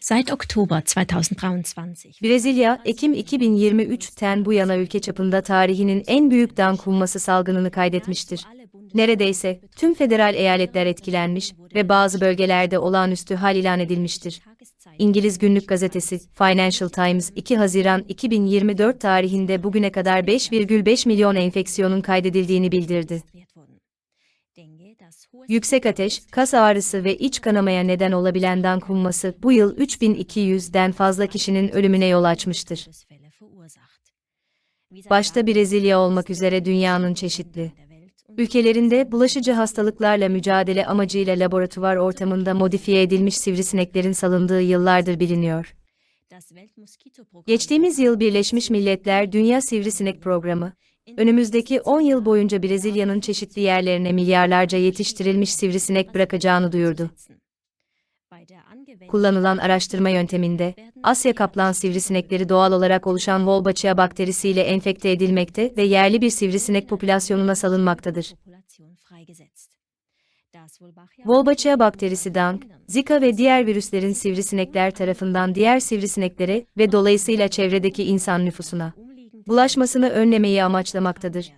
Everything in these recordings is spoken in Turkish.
Seit Oktober 2023 Brezilya, Ekim 2023'ten bu yana ülke çapında tarihinin en büyük dank humması salgınını kaydetmiştir. Neredeyse tüm federal eyaletler etkilenmiş ve bazı bölgelerde olağanüstü hal ilan edilmiştir. İngiliz günlük gazetesi Financial Times 2 Haziran 2024 tarihinde bugüne kadar 5,5 milyon enfeksiyonun kaydedildiğini bildirdi. Yüksek ateş, kas ağrısı ve iç kanamaya neden olabilen dank humması bu yıl 3200'den fazla kişinin ölümüne yol açmıştır. Başta Brezilya olmak üzere dünyanın çeşitli ülkelerinde bulaşıcı hastalıklarla mücadele amacıyla laboratuvar ortamında modifiye edilmiş sivrisineklerin salındığı yıllardır biliniyor. Geçtiğimiz yıl Birleşmiş Milletler Dünya Sivrisinek Programı, önümüzdeki 10 yıl boyunca Brezilya'nın çeşitli yerlerine milyarlarca yetiştirilmiş sivrisinek bırakacağını duyurdu. Kullanılan araştırma yönteminde, Asya kaplan sivrisinekleri doğal olarak oluşan Wolbachia bakterisiyle enfekte edilmekte ve yerli bir sivrisinek popülasyonuna salınmaktadır. Wolbachia bakterisi dank, Zika ve diğer virüslerin sivrisinekler tarafından diğer sivrisineklere ve dolayısıyla çevredeki insan nüfusuna bulaşmasını önlemeyi amaçlamaktadır.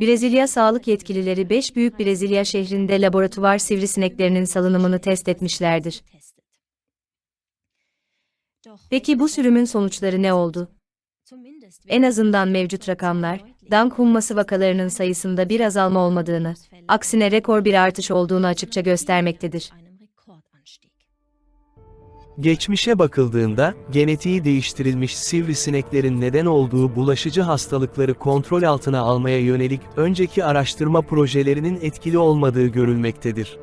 Brezilya sağlık yetkilileri 5 büyük Brezilya şehrinde laboratuvar sivrisineklerinin salınımını test etmişlerdir. Peki bu sürümün sonuçları ne oldu? En azından mevcut rakamlar, dank humması vakalarının sayısında bir azalma olmadığını, aksine rekor bir artış olduğunu açıkça göstermektedir. Geçmişe bakıldığında, genetiği değiştirilmiş sivrisineklerin neden olduğu bulaşıcı hastalıkları kontrol altına almaya yönelik önceki araştırma projelerinin etkili olmadığı görülmektedir.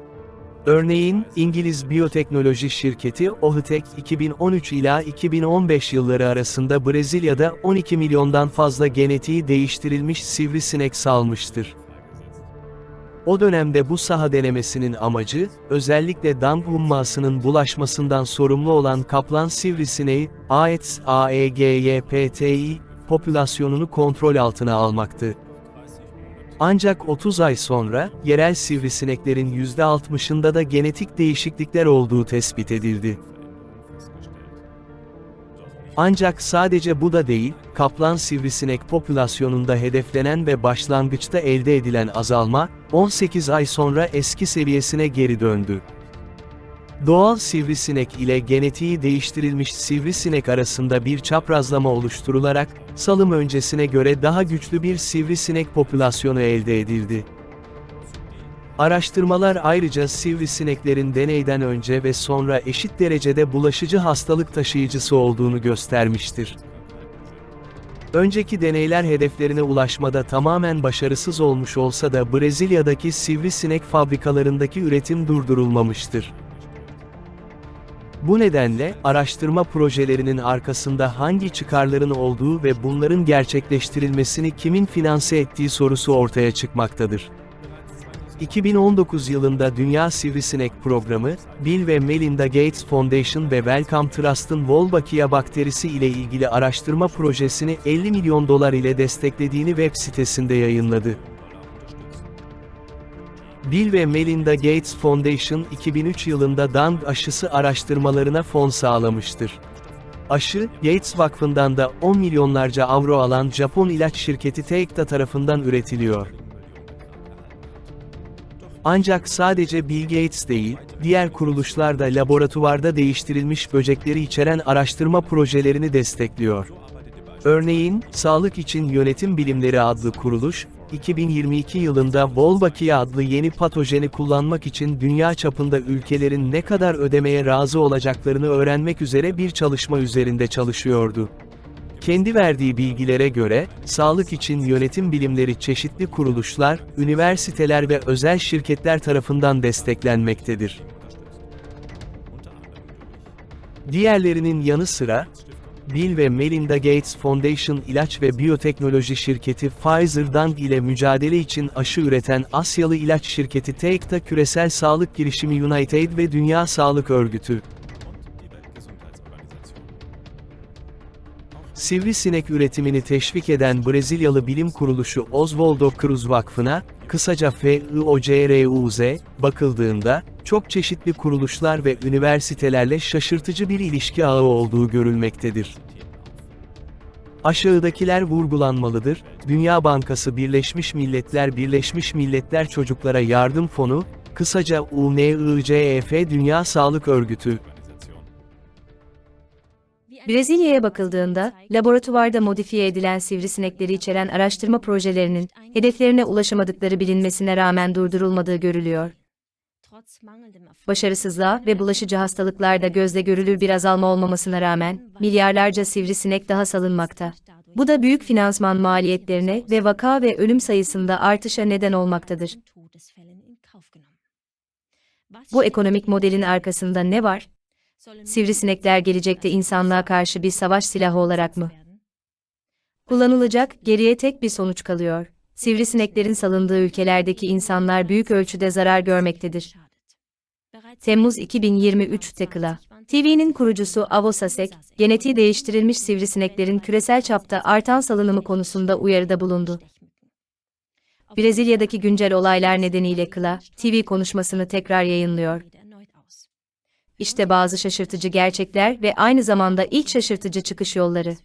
Örneğin, İngiliz biyoteknoloji şirketi Ohutek 2013 ila 2015 yılları arasında Brezilya'da 12 milyondan fazla genetiği değiştirilmiş sivrisinek salmıştır. O dönemde bu saha denemesinin amacı, özellikle damp hummasının bulaşmasından sorumlu olan kaplan sivrisineği, Aedes aegypti, popülasyonunu kontrol altına almaktı. Ancak 30 ay sonra, yerel sivrisineklerin %60'ında da genetik değişiklikler olduğu tespit edildi. Ancak sadece bu da değil, kaplan sivrisinek popülasyonunda hedeflenen ve başlangıçta elde edilen azalma, 18 ay sonra eski seviyesine geri döndü. Doğal sivrisinek ile genetiği değiştirilmiş sivrisinek arasında bir çaprazlama oluşturularak, salım öncesine göre daha güçlü bir sivrisinek popülasyonu elde edildi. Araştırmalar ayrıca sivrisineklerin deneyden önce ve sonra eşit derecede bulaşıcı hastalık taşıyıcısı olduğunu göstermiştir. Önceki deneyler hedeflerine ulaşmada tamamen başarısız olmuş olsa da Brezilya'daki sivrisinek fabrikalarındaki üretim durdurulmamıştır. Bu nedenle, araştırma projelerinin arkasında hangi çıkarların olduğu ve bunların gerçekleştirilmesini kimin finanse ettiği sorusu ortaya çıkmaktadır. 2019 yılında Dünya Sivrisinek Programı, Bill ve Melinda Gates Foundation ve Wellcome Trust'ın Wolbachia bakterisi ile ilgili araştırma projesini 50 milyon dolar ile desteklediğini web sitesinde yayınladı. Bill ve Melinda Gates Foundation 2003 yılında DANG aşısı araştırmalarına fon sağlamıştır. Aşı, Gates Vakfı'ndan da 10 milyonlarca avro alan Japon ilaç şirketi Teikta tarafından üretiliyor. Ancak sadece Bill Gates değil, diğer kuruluşlar da laboratuvarda değiştirilmiş böcekleri içeren araştırma projelerini destekliyor. Örneğin, Sağlık İçin Yönetim Bilimleri adlı kuruluş, 2022 yılında Wolbachia adlı yeni patojeni kullanmak için dünya çapında ülkelerin ne kadar ödemeye razı olacaklarını öğrenmek üzere bir çalışma üzerinde çalışıyordu. Kendi verdiği bilgilere göre, sağlık için yönetim bilimleri çeşitli kuruluşlar, üniversiteler ve özel şirketler tarafından desteklenmektedir. Diğerlerinin yanı sıra, Bill ve Melinda Gates Foundation ilaç ve biyoteknoloji şirketi Pfizer-Dang ile mücadele için aşı üreten Asyalı ilaç şirketi Teikta Küresel Sağlık Girişimi United ve Dünya Sağlık Örgütü. Sivrisinek üretimini teşvik eden Brezilyalı bilim kuruluşu Oswaldo Cruz Vakfı'na, kısaca FIOCRUZ, bakıldığında, çok çeşitli kuruluşlar ve üniversitelerle şaşırtıcı bir ilişki ağı olduğu görülmektedir. Aşağıdakiler vurgulanmalıdır. Dünya Bankası Birleşmiş Milletler Birleşmiş Milletler Çocuklara Yardım Fonu, kısaca UNICEF Dünya Sağlık Örgütü, Brezilya'ya bakıldığında, laboratuvarda modifiye edilen sivrisinekleri içeren araştırma projelerinin, hedeflerine ulaşamadıkları bilinmesine rağmen durdurulmadığı görülüyor. Başarısızlığa ve bulaşıcı hastalıklarda gözle görülür bir azalma olmamasına rağmen, milyarlarca sivrisinek daha salınmakta. Bu da büyük finansman maliyetlerine ve vaka ve ölüm sayısında artışa neden olmaktadır. Bu ekonomik modelin arkasında ne var? Sivrisinekler gelecekte insanlığa karşı bir savaş silahı olarak mı? Kullanılacak, geriye tek bir sonuç kalıyor. Sivrisineklerin salındığı ülkelerdeki insanlar büyük ölçüde zarar görmektedir. Temmuz 2023'te Kıla. TV'nin kurucusu Avo Sasek, genetiği değiştirilmiş sivrisineklerin küresel çapta artan salınımı konusunda uyarıda bulundu. Brezilya'daki güncel olaylar nedeniyle Kıla, TV konuşmasını tekrar yayınlıyor. İşte bazı şaşırtıcı gerçekler ve aynı zamanda ilk şaşırtıcı çıkış yolları.